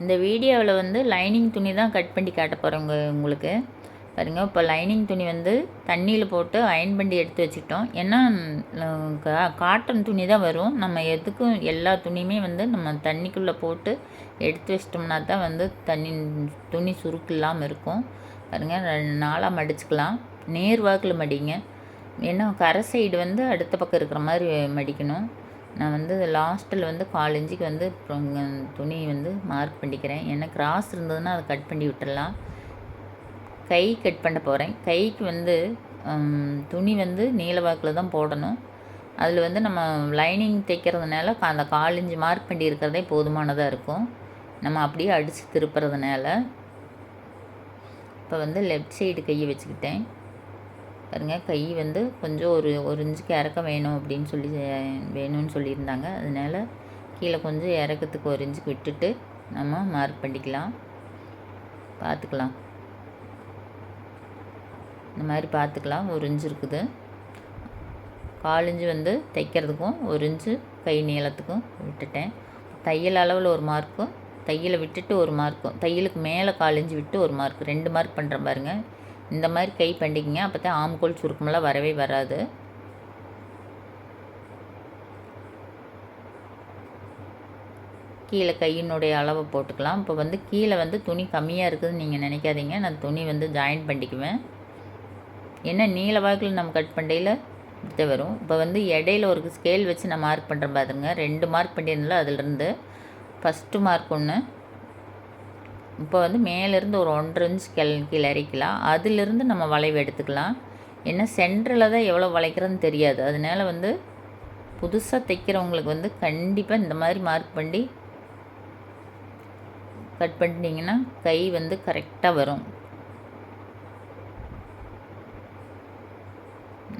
இந்த வீடியோவில் வந்து லைனிங் துணி தான் கட் பண்ணி காட்ட போகிறோங்க உங்களுக்கு. பாருங்கள் இப்போ லைனிங் துணி வந்து தண்ணியில் போட்டு அயன் பண்ணி எடுத்து வச்சுக்கிட்டோம். ஏன்னா கா- காட்டன் துணி தான் வரும். நம்ம எதுக்கும் எல்லா துணியுமே வந்து நம்ம தண்ணிக்குள்ளே போட்டு எடுத்து வச்சிட்டோம்னா தான் வந்து தண்ணி துணி சுருக்கு இல்லாமல் இருக்கும். பாருங்கள் ரெண்டு நாளாக மடிச்சுக்கலாம். நேர் வாக்கில் மடிங்க. ஏன்னா கரை சைடு வந்து அடுத்த பக்கம் இருக்கிற மாதிரி மடிக்கணும். நான் வந்து லாஸ்ட்டில் வந்து கால் இஞ்சிக்கு வந்து துணி வந்து மார்க் பண்ணிக்கிறேன். ஏன்னா கிராஸ் இருந்ததுன்னா அதை கட் பண்ணி விட்டுடலாம். கை கட் பண்ண போகிறேன் கைக்கு வந்து துணி வந்து நீலவாக்கில் தான் போடணும். அதில் வந்து நம்ம லைனிங் தைக்கிறதுனால கா- அந்த கால் இஞ்சி மார்க் பண்ணி இருக்கிறதே போதுமானதாக இருக்கும். நம்ம அப்படியே அடித்து திருப்புறதுனால. இப்போ வந்து லெஃப்ட் சைடு கையை வச்சுக்கிட்டேன். பாருங்கள் கை வந்து கொஞ்சம் ஒரு ஒரு இன்ச்சுக்கு இறக்க வேணும் அப்படின்னு சொல்லி வேணும்னு சொல்லியிருந்தாங்க. அதனால கீழே கொஞ்சம் இறக்கத்துக்கு ஒரு இன்ச்சுக்கு விட்டுட்டு நம்ம மார்க் பண்ணிக்கலாம். பார்த்துக்கலாம் இந்த மாதிரி பார்த்துக்கலாம் ஒரு இன்ச்சு இருக்குது. கால் இன்ச்சு வந்து தைக்கிறதுக்கும் ஒரு இன்ச்சு கை நீளத்துக்கும் விட்டுட்டேன். தையல் அளவில் ஒரு மார்க்கும் தையலை விட்டுட்டு ஒரு மார்க்கும் தையலுக்கு மேலே கால் இன்ச்சு விட்டு ஒரு மார்க் ரெண்டு மார்க் பண்ணுற பாருங்கள் இந்த மாதிரி கை பண்ணிக்கிங்க. அப்போ தான் ஆம்கோல் சுருக்கமெல்லாம் வரவே வராது. கீழே கையினுடைய அளவை போட்டுக்கலாம். இப்போ வந்து கீழே வந்து துணி கம்மியாக இருக்குதுன்னு நீங்கள் நினைக்காதீங்க. நான் துணி வந்து ஜாயின் பண்ணிக்குவேன். என்ன நீல வாக்கில் நம்ம கட் பண்ணையில் இப்படி வரும். இப்போ வந்து இடையில ஒரு ஸ்கேல் வச்சு நான் மார்க் பண்ணுறேன் பாருங்க. ரெண்டு மார்க் பண்ணியிருந்தால அதிலிருந்து ஃபஸ்ட்டு மார்க் ஒன்று இப்போ வந்து மேலேருந்து ஒரு ஒன்றரை இன்ச் கிள கீழே இறக்கலாம். அதிலிருந்து நம்ம வளைவு எடுத்துக்கலாம். ஏன்னா சென்டரில் தான் எவ்வளோ வளைக்கிறதுன்னு தெரியாது. அதனால வந்து புதுசாக தைக்கிறவங்களுக்கு வந்து கண்டிப்பாக இந்த மாதிரி மார்க் பண்ணி கட் பண்ணிட்டீங்கன்னா கை வந்து கரெக்டாக வரும்.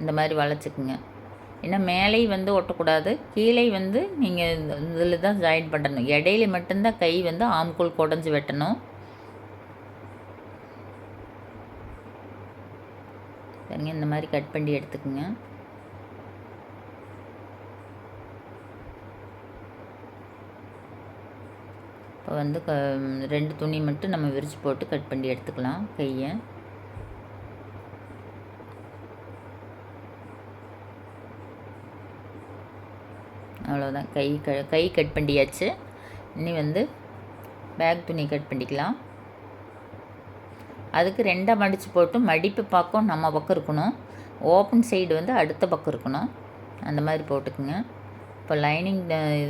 இந்த மாதிரி வளைச்சிக்குங்க. ஏன்னா மேலே வந்து ஒட்டக்கூடாது. கீழே வந்து நீங்கள் இதில் தான் ஜாயின் பண்ணணும். இடையில மட்டும்தான் கை வந்து ஆம்கோல் குடஞ்சி வெட்டணும். பாருங்க இந்த மாதிரி கட் பண்ணி எடுத்துக்கோங்க. இப்போ வந்து க ரெண்டு துணி மட்டும் நம்ம விரிச்சு போட்டு கட் பண்ணி எடுத்துக்கலாம் கையை. அவ்வளோதான் கை க கை கட் பண்ணியாச்சு. இனி வந்து பேக் துணி கட் பண்ணிக்கலாம். அதுக்கு ரெண்டாக மடித்து போட்டு மடிப்பு பக்கம் நம்ம பக்கம் இருக்கணும். ஓப்பன் சைடு வந்து அடுத்த பக்கம் இருக்கணும். அந்த மாதிரி போட்டுக்குங்க. இப்போ லைனிங்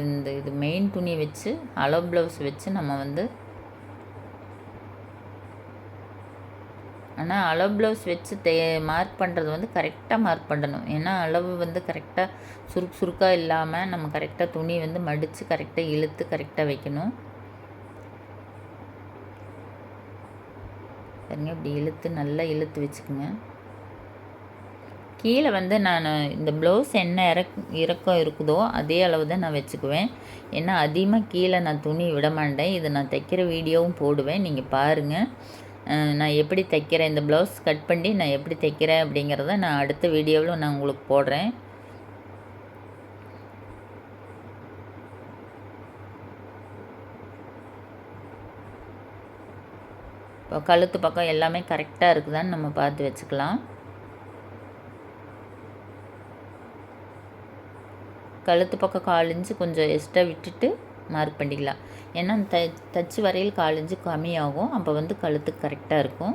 இந்த இது மெயின் துணி வச்சு அளவு ப்ளவுஸ் வச்சு நம்ம வந்து ஆனால் அளவு ப்ளவுஸ் வச்சு தே மார்க் பண்ணுறது வந்து கரெக்டாக மார்க் பண்ணணும். ஏன்னா அளவு வந்து கரெக்டாக சுருக்கு சுருக்காக இல்லாமல் நம்ம கரெக்டாக துணி வந்து மடித்து கரெக்டாக இழுத்து கரெக்டாக வைக்கணும். பாருங்க. இப்படி இழுத்து நல்லா இழுத்து வச்சுக்கோங்க. கீழே வந்து நான் இந்த ப்ளவுஸ் என்ன இறக் இறக்கம் இருக்குதோ அதே அளவு தான் நான் வச்சுக்குவேன். ஏன்னா அதிகமாக கீழே நான் துணி விட மாட்டேன். இது நான் தைக்கிற வீடியோவும் போடுவேன். நீங்கள் பாருங்கள் நான் எப்படி தைக்கிறேன்? இந்த ப்ளவுஸ் கட் பண்ணி நான் எப்படி தைக்கிறேன் அப்படிங்கிறத நான் அடுத்த வீடியோவில் நான் உங்களுக்கு போடுறேன். இப்போ கழுத்து பக்கம் எல்லாமே கரெக்டாக இருக்குதான்னு நம்ம பார்த்து வச்சுக்கலாம். கழுத்து பக்கம் காலிஞ்சு கொஞ்சம் எக்ஸ்ட்ரா விட்டுட்டு மார்க் பண்ணிக்கலாம். ஏன்னா த தச்சு வரையில் கால் கம்மியாகும். அப்போ வந்து கழுத்துக்கு கரெக்டாக இருக்கும்.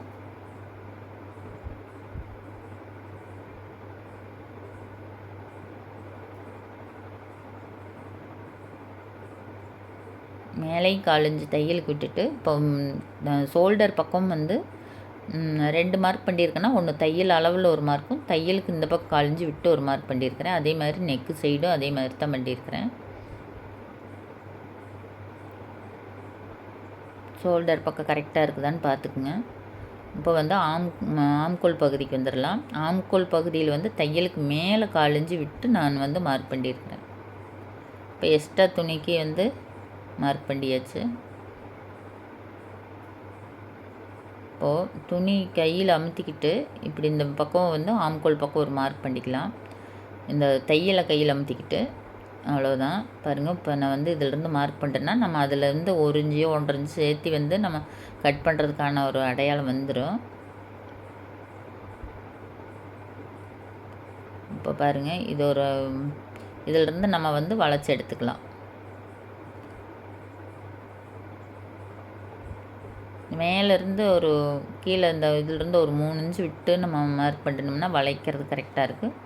மேலே காலஞ்சு தையலுக்கு விட்டுட்டு இப்போ ஷோல்டர் பக்கம் வந்து ரெண்டு மார்க் பண்ணியிருக்கேன்னா ஒன்று தையல் அளவில் ஒரு மார்க்கும் தையலுக்கு இந்த பக்கம் காலிஞ்சு விட்டு ஒரு மார்க் பண்ணியிருக்கிறேன். அதே மாதிரி நெக்கு சைடும் அதே மாதிரி தான் பண்ணியிருக்கிறேன். ஷோல்டர் பக்கம் கரெக்டாக இருக்குதான்னு பார்த்துக்குங்க. இப்போ வந்து ஆம் ஆம்கோல் பகுதிக்கு வந்துடலாம். ஆம்கோல் பகுதியில் வந்து தையலுக்கு மேலே காலிஞ்சு விட்டு நான் வந்து மார்க் பண்ணியிருக்கிறேன். இப்போ எக்ஸ்ட்ரா துணிக்கு வந்து மார்க் பண்ணியாச்சு. இப்போது துணி கையில் அமுத்திக்கிட்டு இப்படி இந்த பக்கம் வந்து ஆம்கோல் பக்கம் ஒரு மார்க் பண்ணிக்கலாம். இந்த தையலை கையில் அமுத்திக்கிட்டு அவ்வளோதான் பாருங்கள் இப்போ நான் வந்து இதிலேருந்து மார்க் பண்ணிட்டேன்னா நம்ம அதிலேருந்து ஒரு இஞ்சியோ ஒன்றரை இன்ச்சு சேர்த்து வந்து நம்ம கட் பண்ணுறதுக்கான ஒரு அடையாளம் வந்துடும் இப்போ பாருங்கள் இது ஒரு இதிலிருந்து நம்ம வந்து வளைச்சி எடுத்துக்கலாம். மேலேருந்து ஒரு கீழே இந்த இதுலேருந்து ஒரு மூணு இன்ச்சு விட்டு நம்ம மார்க் பண்ணிட்டோம்னா வளைக்கிறது கரெக்டாக இருக்குது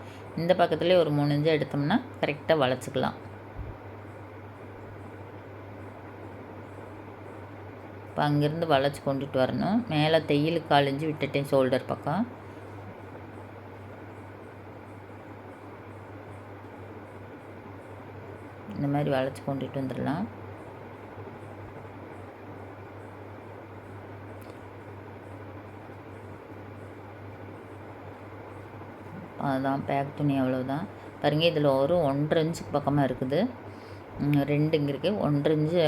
இந்த பக்கத்துலேயே ஒரு மூணு இன்ச்சு எடுத்தோம்னா கரெக்டாக வளைச்சிக்கலாம். இப்போ அங்கேருந்து வளைச்சி கொண்டுட்டு வரணும். மேலே தையலுக்கு காலிஞ்சு விட்டுட்டேன் ஷோல்டர் பக்கம். இந்த மாதிரி வளைச்சி கொண்டுட்டு வந்துடலாம். அதுதான் பேக் துணி அவ்வளோதான் பாருங்கள் இதில் ஒரு ஒன்றரை இன்ச்சுக்கு பக்கமாக இருக்குது. ரெண்டு இங்கே இருக்குது ஒன்றரை இன்ச்சு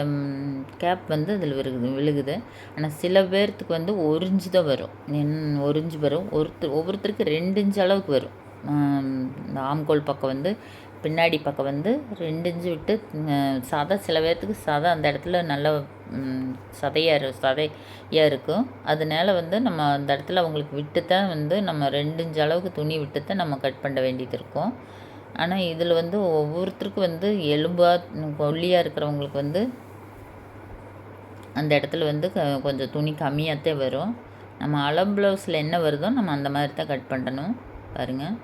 கேப் வந்து இதில் விழுகுது விழுகுது. ஆனால் சில பேர்த்துக்கு வந்து ஒரு இன்ச்சு தான் வரும். என் ஒரு இன்ச்சு வரும். ஒருத்தர் ஒவ்வொருத்தருக்கு ரெண்டு இன்ச்சு அளவுக்கு வரும். இந்த ஆம்கோல் பக்கம் வந்து பின்னாடி பக்கம் வந்து ரெண்டு இன்ச்சு விட்டு சதை சில பேர்த்துக்கு சதை அந்த இடத்துல நல்ல சதையாக இரு சதையாக இருக்கும். அதனால வந்து நம்ம அந்த இடத்துல அவங்களுக்கு விட்டு தான் வந்து நம்ம ரெண்டு இன்ச்சு அளவுக்கு துணி விட்டு தான் நம்ம கட் பண்ண வேண்டியது இருக்கும். ஆனால் இதில் வந்து ஒவ்வொருத்தருக்கும் வந்து எலும்பாக கொல்லியாக இருக்கிறவங்களுக்கு வந்து அந்த இடத்துல வந்து க- கொஞ்சம் துணி கம்மியாகத்தே வரும். நம்ம அளவு ப்ளவுஸில் என்ன வருதோ நம்ம அந்த மாதிரி தான் கட் பண்ணணும். பாருங்கள்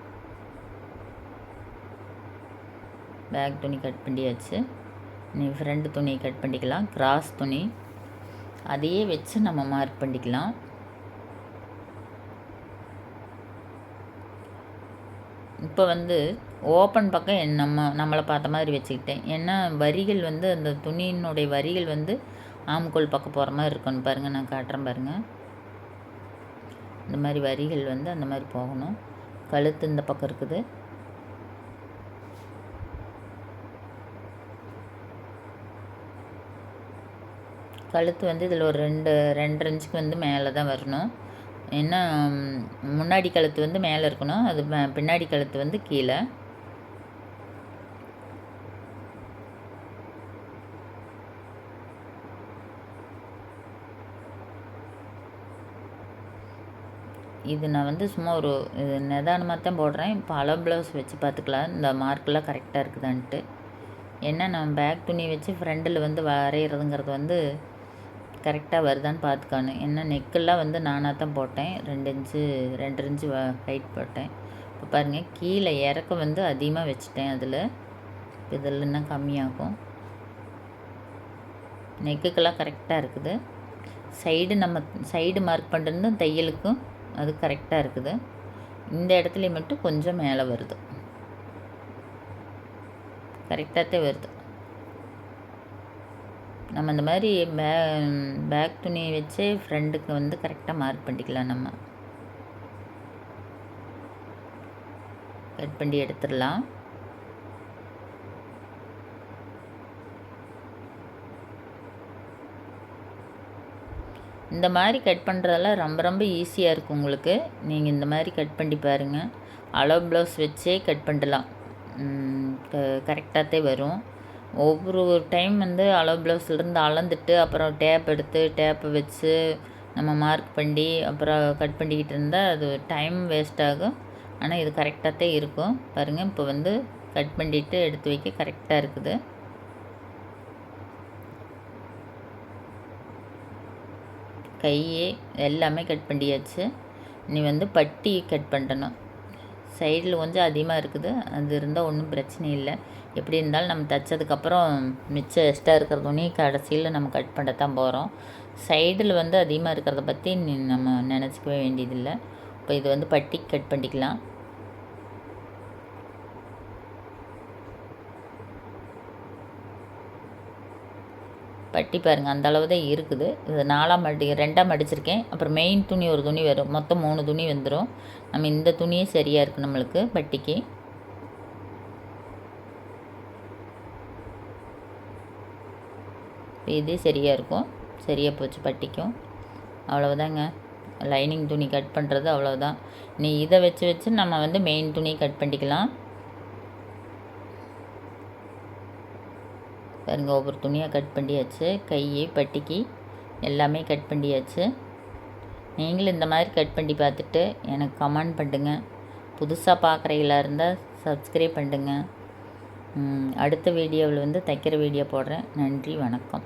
பேக் துணி கட் பண்ணியாச்சு. நீ ஃப்ரண்ட் துணி கட் பண்ணிக்கலாம். கிராஸ் துணி. அதையே வச்சு நம்ம மார்க் பண்ணிக்கலாம். இப்போ வந்து ஓப்பன் பக்கம் என் நம்ம நம்மளை பார்த்த மாதிரி வச்சுக்கிட்டேன். ஏன்னா வரிகள் வந்து அந்த துணியினுடைய வரிகள் வந்து ஆம்கோல் பக்கம் போகிற மாதிரி இருக்கணும் பாருங்கள் நான் காட்டுறேன் பாருங்கள் இந்த மாதிரி வரிகள் வந்து அந்த மாதிரி போகணும். கழுத்து இந்த பக்கம் இருக்குது. கழுத்து வந்து இதில் ஒரு ரெண்டு ரெண்டரை இன்ச்சுக்கு வந்து மேலே தான் வரணும். ஏன்னா முன்னாடி கழுத்து வந்து மேலே இருக்கணும். அது பின்னாடி கழுத்து வந்து கீழே. இது நான் வந்து சும்மா ஒரு இது நிதானமாக தான் போடுறேன். பல ப்ளவுஸ் வச்சு பார்த்துக்கலாம். இந்த மார்க்கெலாம் கரெக்டாக இருக்குதான்ட்டு. ஏன்னா நம்ம பேக் துணி வச்சு ஃப்ரண்டில் வந்து வரைகிறதுங்கிறது வந்து கரெக்டாக வருதான்னு பார்த்துக்கணும். ஏன்னா நெக்கெல்லாம் வந்து நானாக தான் போட்டேன். ரெண்டு இன்ச்சு ரெண்டு இன்ச்சு ஹைட் போட்டேன். இப்போ பாருங்கள் கீழே இறக்க வந்து அதிகமாக வச்சுட்டேன் அதில். இதில் இன்னும் கம்மியாகும். நெக்குக்கெல்லாம் கரெக்டாக இருக்குது. சைடு நம்ம சைடு மார்க் பண்ணுறது தையலுக்கும் அது கரெக்டாக இருக்குது. இந்த இடத்துலையும் மட்டும் கொஞ்சம் மேலே வருது. கரெக்டாகத்தே வருது. நம்ம இந்த மாதிரி பே பேக் துணி வச்சு ஃப்ரெண்டுக்கு வந்து கரெக்டாக மார்க் பண்ணிக்கலாம் நம்ம. கட் பண்ணி எடுத்துடலாம். இந்த மாதிரி கட் பண்ணுறதெல்லாம் ரொம்ப ரொம்ப ஈஸியாக இருக்கும் உங்களுக்கு. நீங்கள் இந்த மாதிரி கட் பண்ணி பாருங்கள் அளவு ப்ளவுஸ் வச்சே கட் பண்ணலாம். கரெக்டாகத்தே வரும். ஒவ்வொரு டைம் வந்து அளவு ப்ளவுஸ்லேருந்து அளந்துட்டு அப்புறம் டேப் எடுத்து டேப்பை வச்சு நம்ம மார்க் பண்ணி அப்புறம் கட் பண்ணிக்கிட்டு இருந்தால் அது டைம் வேஸ்ட் ஆகும். ஆனால் இது கரெக்டாக தான் இருக்கும். பாருங்கள் இப்போ வந்து கட் பண்ணிட்டு எடுத்து வைக்க கரெக்டாக இருக்குது. கை எல்லாமே கட் பண்ணியாச்சு. நீ வந்து பட்டி கட் பண்ணணும். சைடில் கொஞ்சம் அதிகமாக இருக்குது. அது இருந்தால் ஒன்றும் பிரச்சனை இல்லை. எப்படி இருந்தாலும் நம்ம தைச்சதுக்கப்புறம் மிச்சம் எக்ஸ்ட்ரா இருக்கிற துணி கடைசியில் நம்ம கட் பண்ண தான் போகிறோம். சைடில் வந்து அதிகமாக இருக்கிறத பற்றி நம்ம நினச்சிக்கவே வேண்டியதில்லை. இப்போ இது வந்து பட்டி கட் பண்ணிக்கலாம். பட்டி பாருங்கள் அந்த அளவு தான் இருக்குது. இது நாலாம் அடி ரெண்டாம் மடிச்சிருக்கேன் அப்புறம் மெயின் துணி ஒரு துணி வரும். மொத்தம் மூணு துணி வந்துடும் நம்ம இந்த துணியே சரியாக இருக்குது நம்மளுக்கு பட்டிக்கு. இது சரியாக இருக்கும். சரியாக போச்சு பட்டிக்கும். அவ்வளவுதாங்க. லைனிங் துணி கட் பண்ணுறது அவ்வளோதான் நீ இதை வச்சு வச்சு நம்ம வந்து மெயின் துணி கட் பண்ணிக்கலாம். பாருங்க ஒவ்வொரு துணியாக கட் பண்ணியாச்சு. கை பட்டிக்கு எல்லாமே கட் பண்ணியாச்சு. நீங்களும் இந்த மாதிரி கட் பண்ணி பார்த்துட்டு எனக்கு கமெண்ட் பண்ணுங்க. புதுசாக பார்க்குறீங்களா இருந்தால் சப்ஸ்கிரைப் பண்ணுங்கள் அடுத்த வீடியோவில் வந்து தைக்கிற வீடியோ போடுறேன். நன்றி வணக்கம்.